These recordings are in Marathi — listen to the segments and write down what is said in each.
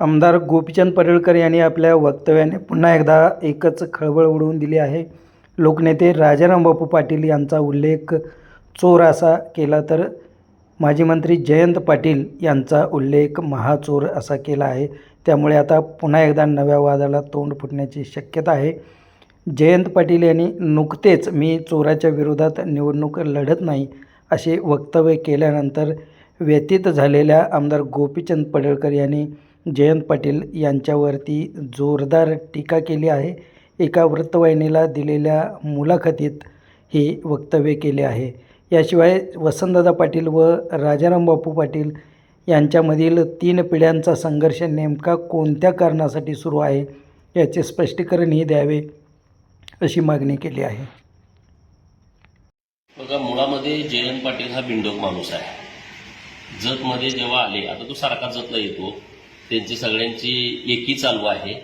आमदार गोपीचंद पडळकर यांनी आपल्या वक्तव्याने पुन्हा एकदा एकच खळबळ उडवून दिली आहे. लोकनेते राजाराम बापू पाटील यांचा उल्लेख चोर असा केला तर माजी मंत्री जयंत पाटील यांचा उल्लेख महाचोर असा केला आहे. त्यामुळे आता पुन्हा एकदा नव्या वादाला तोंड फुटण्याची शक्यता आहे. जयंत पाटील यांनी नुकतेच मी चोराच्या विरोधात निवडणूक लढत नाही असे वक्तव्य केल्यानंतर व्यतीत झालेल्या आमदार गोपीचंद पडळकर यांनी जयंत पाटील यांच्यावरती जोरदार टीका केली आहे. एका वृत्तवाहिनीला दिलेल्या मुलाखतीत हे वक्तव्य केले आहे. याशिवाय वसंतदादा पाटील व राजाराम बापू पाटील यांच्यामधील तीन पिढ्यांचा संघर्ष नेमका कोणत्या कारणासाठी सुरू आहे याचे स्पष्टीकरणही द्यावे अशी मागणी केली आहे. बघा मुळामध्ये जयंत पाटील हा बिंडोक माणूस आहे. जतमध्ये जेव्हा आले आता तो सारखा जतला येतो. त्यांची सगळ्यांची एकी चालू आहे.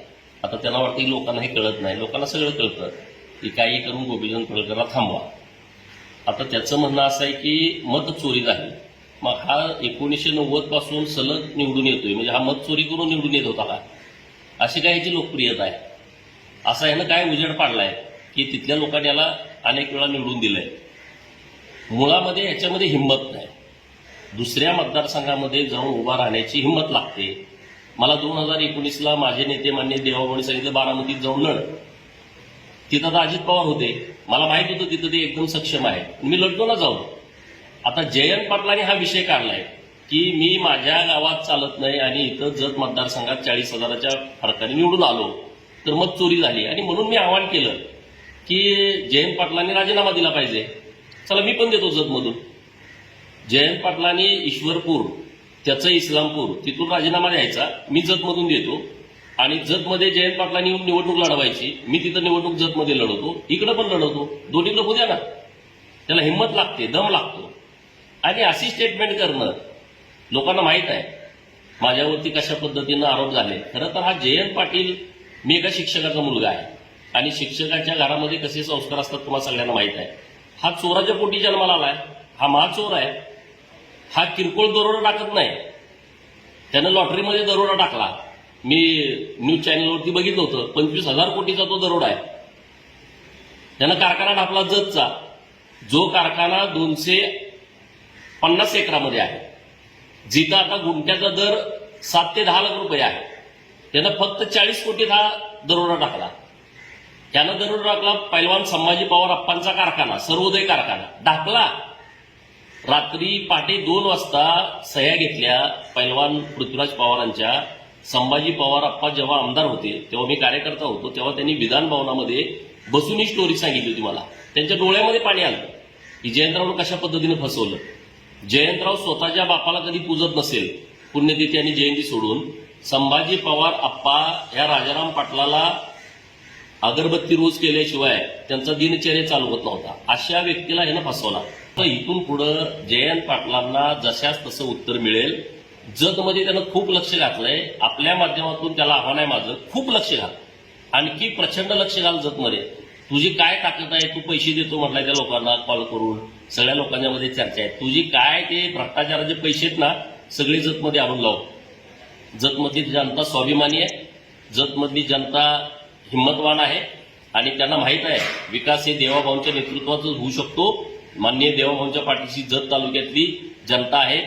आता त्यांना वाटतं की लोकांना हे कळत नाही. लोकांना सगळं कळतं की काही करून गोपीचंद पडळकरला थांबवा. आता त्याचं म्हणणं असं आहे की मत चोरी झाली. मग हा एकोणीसशे नव्वदपासून सलग निवडून येतोय. म्हणजे हा मत चोरी करून निवडून येत होता का? अशी काय ह्याची लोकप्रियता आहे. असा ह्यानं काय उजेड पाडलाय की तिथल्या लोकांनी याला अनेक वेळा निवडून दिलंय. मुळामध्ये याच्यामध्ये हिंमत नाही. दुसऱ्या मतदारसंघामध्ये जाऊन उभा राहण्याची हिंमत लागते. मला दोन हजार एकोणीसला माझे नेते मान्य देवाभाऊनी सांगितलं बारामतीत जाऊन लढ. तिथं आता अजित पवार होते. मला माहीत होतं तिथं ते एकदम सक्षम आहे मी लढतो ना जाऊ. आता जयंत पाटलांनी हा विषय काढलाय की मी माझ्या गावात चालत नाही आणि इथं जत मतदारसंघात चाळीस हजाराच्या फरकाने निवडून आलो तर मग चोरी झाली. आणि म्हणून मी आवाहन केलं की जयंत पाटलांनी राजीनामा दिला पाहिजे. चला मी पण देतो जतमधून. जयंत पाटलांनी ईश्वरपूर त्याचं इस्लामपूर तिथून राजीनामा द्यायचा मी जतमधून देतो. आणि जतमध्ये जयंत पाटलांनी येऊन निवडणूक लढवायची मी तिथं निवडणूक जतमध्ये लढवतो. इकडं पण लढवतो. दोन्हीकडे होऊ द्या ना. त्याला हिंमत लागते दम लागतो. आणि अशी स्टेटमेंट करणं लोकांना माहीत आहे. माझ्यावरती कशा पद्धतीनं आरोप झाले खरं तर हा जयंत पाटील मी एका शिक्षकाचा मुलगा आहे. आणि शिक्षकाच्या घरामध्ये कसे संस्कार असतात तुम्हाला सगळ्यांना माहीत आहे. हा चोराच्या पोटी जन्माला आलाय. हा महाचोर आहे. हा किरकोळ दरोडा टाकत नाही. त्यानं लॉटरीमध्ये दरोडा टाकला. मी न्यूज चॅनलवरती बघितलं होतं. पंचवीस हजार कोटीचा तो दरोडा आहे. त्यानं कारखाना टाकला जतचा. जो कारखाना दोनशे पन्नास एकरामध्ये आहे. जिथं आता गुंठ्याचा दर सात ते दहा लाख रुपये आहे. त्यानं फक्त चाळीस कोटीत हा दरोडा टाकला. त्यानं दरोडा टाकला. पैलवान संभाजी पवार अप्पांचा कारखाना सर्वोदय कारखाना. टाकला रात्री पहाटे दोन वाजता सह्या घेतल्या पैलवान पृथ्वीराज पवारांच्या. संभाजी पवार अप्पा जेव्हा आमदार होते तेव्हा मी कार्यकर्ता होतो तेव्हा त्यांनी विधान भवनामध्ये बसून ही स्टोरी सांगितली होती मला. त्यांच्या डोळ्यामध्ये पाणी आलं. की जयंतरावनं कशा पद्धतीने फसवलं? जयंतराव स्वतःच्या बापाला कधी पूजत नसेल पुण्यतिथी आणि जयंती सोडून. संभाजी पवार अप्पा या राजाराम पाटलाला अगरबत्ती रोज केल्याशिवाय त्यांचा दिनचर्या चालू होत नव्हता. अशा व्यक्तीला ह्यानं फसवला. तर इथून पुढं जयंत पाटलांना जशाच तसं उत्तर मिळेल. जतमध्ये त्यानं खूप लक्ष घातलंय. आपल्या माध्यमातून त्याला आव्हान आहे माझं. खूप लक्ष घाल. आणखी प्रचंड लक्ष घाल जतमध्ये तुझी काय ताकद आहे? तू पैसे देतो म्हटलाय त्या लोकांना कॉल करून सगळ्या लोकांच्या मध्ये चर्चा आहे. तुझी काय ते भ्रष्टाचाराचे पैसे आहेत ना सगळे जतमध्ये आणून लावू. जतमधली जनता स्वाभिमानी आहे. जतमधली जनता हिंमतवान आहे. आणि त्यांना माहीत आहे विकास हे देवाभाऊंच्या नेतृत्वातच होऊ शकतो. माननीय देवाभाऊंच्या पाठीशी जत तालुक्यातली जनता आहे.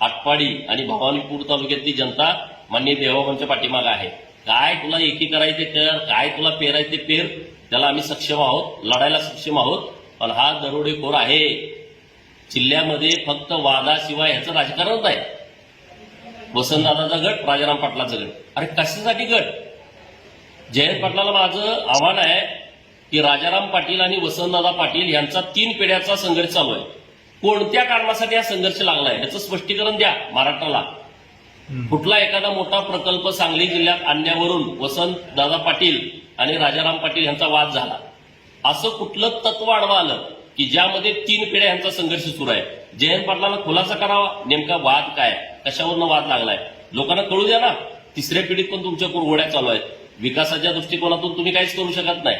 आटपाडी आणि भवानीपूर तालुक्यातली जनता माननीय देवाभाऊंच्या पाठीमागं आहे. काय तुला एकी करायचे कर काय तुला पेरायचे पेर त्याला आम्ही सक्षम आहोत लढायला सक्षम आहोत. पण हा दरोडेखोर आहे. जिल्ह्यामध्ये फक्त वादाशिवाय ह्याचं राजकारणच आहे वसंतदादाचा गट राजाराम पाटलाचा गट. अरे कशासाठी गट? जयंत पाटलाला माझं आव्हान आहे की राजाराम पाटील आणि वसंतदादा पाटील यांचा तीन पिढ्याचा संघर्ष चालू आहे. कोणत्या कारणासाठी हा संघर्ष लागलाय याचं स्पष्टीकरण द्या महाराष्ट्राला कुठला एखादा मोठा प्रकल्प सांगली जिल्ह्यात आणण्यावरून वसंत दादा पाटील आणि राजाराम पाटील यांचा वाद झाला? असं कुठलं तत्व आडवा आलं की ज्यामध्ये तीन पिढ्या यांचा संघर्ष सुरू आहे? जयंत पाटलाला खुलासा करावा. नेमका वाद काय? कशावरनं वाद लागलाय? लोकांना कळू द्या ना. तिसऱ्या पिढीत पण तुमच्या कुरघोड्या चालू आहेत. विकासाच्या दृष्टिकोनातून तुम्ही काहीच करू शकत नाही.